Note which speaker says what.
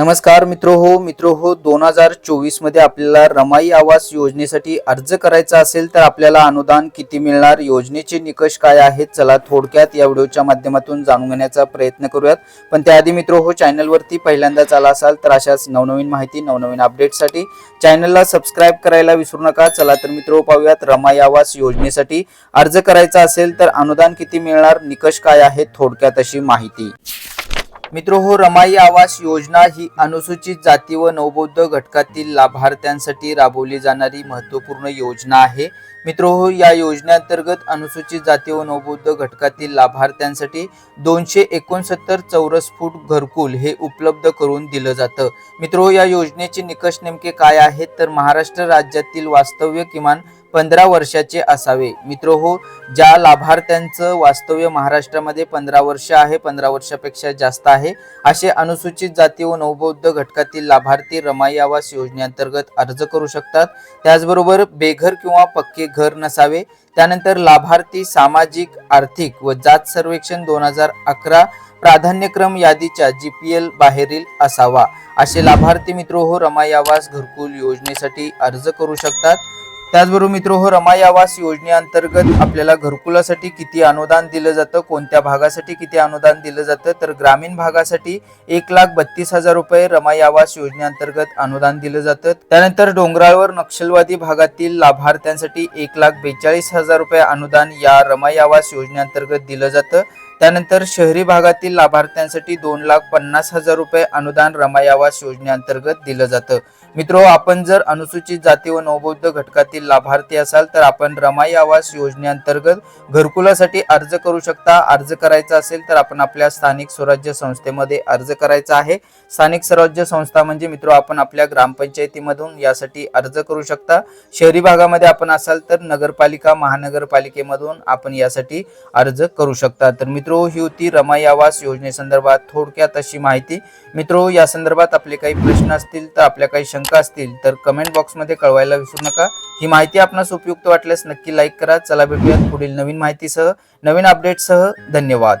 Speaker 1: नमस्कार मित्र हो मित्र हो दोन हजार चोवीसमध्ये आपल्याला रमाई आवास योजनेसाठी अर्ज करायचा असेल तर आपल्याला अनुदान किती मिळणार योजनेचे निकष काय आहेत चला थोडक्यात या व्हिडिओच्या माध्यमातून जाणून घेण्याचा प्रयत्न करूयात. पण त्याआधी मित्र हो चॅनलवरती पहिल्यांदाच आला असाल तर अशाच नवनवीन माहिती नवनवीन अपडेटसाठी चॅनलला सबस्क्राईब करायला विसरू नका. चला तर मित्र हो, पाहूयात रमाई आवास योजनेसाठी अर्ज करायचा असेल तर अनुदान किती मिळणार निकष काय आहेत थोडक्यात अशी माहिती. मित्र हो रमाई आवास योजना ही अनुसूचित जाती व नवबौद्ध घटकातील लाभार्थ्यांसाठी राबवली जाणारी महत्त्वपूर्ण योजना आहे. मित्र हो या योजनेअंतर्गत अनुसूचित जाती व नवबौद्ध घटकातील लाभार्थ्यांसाठी दोनशे एकोणसत्तर चौरस फूट घरकुल हे उपलब्ध करून दिलं जातं. मित्र हो या योजनेचे निकष नेमके काय आहेत? तर महाराष्ट्र राज्यातील वास्तव्य किमान पंधरा वर्षाचे असावे. मित्र हो ज्या लाभार्थ्यांचं वास्तव्य महाराष्ट्रामध्ये पंधरा वर्ष आहे पंधरा वर्षापेक्षा जास्त आहे असे अनुसूचित जाती व नवबौद्ध घटकातील लाभार्थी रमाई आवास योजनेअंतर्गत अर्ज करू शकतात. त्याचबरोबर बेघर किंवा पक्के घर नसावे. त्यानंतर लाभार्थी सामाजिक आर्थिक व जात सर्वेक्षण दोन हजार अकरा प्राधान्यक्रम यादीच्या जी पी एल बाहेरील असावा. असे लाभार्थी मित्र हो रमाई आवास घरकुल योजनेसाठी अर्ज करू शकतात. त्याचबरोबर मित्र हो रमाई आवास योजनेअंतर्गत आपल्याला घरकुलासाठी किती अनुदान दिलं जातं कोणत्या भागासाठी किती अनुदान दिलं जातं तर ग्रामीण भागासाठी एक लाख बत्तीस हजार रुपये रमाई आवास योजनेअंतर्गत अनुदान दिलं जातं. त्यानंतर डोंगराळवर नक्षलवादी भागातील लाभार्थ्यांसाठी एक लाख बेचाळीस हजार रुपये अनुदान या रमाई आवास योजनेअंतर्गत दिलं जातं. त्यानंतर शहरी भागातील लाभार्थ्यांसाठी दोन लाख पन्नास हजार रुपये अनुदान रमाई आवास योजनेअंतर्गत दिलं जातं. मित्रो आपण जर अनुसूचित जाती व नवबौद्ध घटकातील लाभार्थी असाल तर आपण रमाई आवास योजनेअंतर्गत घरकुलासाठी अर्ज करू शकता. अर्ज करायचा असेल तर आपण आपल्या स्थानिक स्वराज्य संस्थेमध्ये अर्ज करायचा आहे. स्थानिक स्वराज्य संस्था म्हणजे मित्रो आपण आपल्या ग्रामपंचायतीमधून यासाठी अर्ज करू शकता. शहरी भागामध्ये आपण असाल तर नगरपालिका महानगरपालिकेमधून आपण यासाठी अर्ज करू शकता. तर मित्र मित्रो ही होती रमाई आवास योजनेसंदर्भात थोडक्यात अशी माहिती. मित्रो या संदर्भात आपले काही प्रश्न असतील तर आपल्या काही शंका असतील तर कमेंट बॉक्समध्ये कळवायला विसरू नका. ही माहिती आपणास उपयुक्त वाटल्यास नक्की लाईक करा. चला भेटूयात पुढील नवीन माहितीसह. नवीन अपडेटसह धन्यवाद.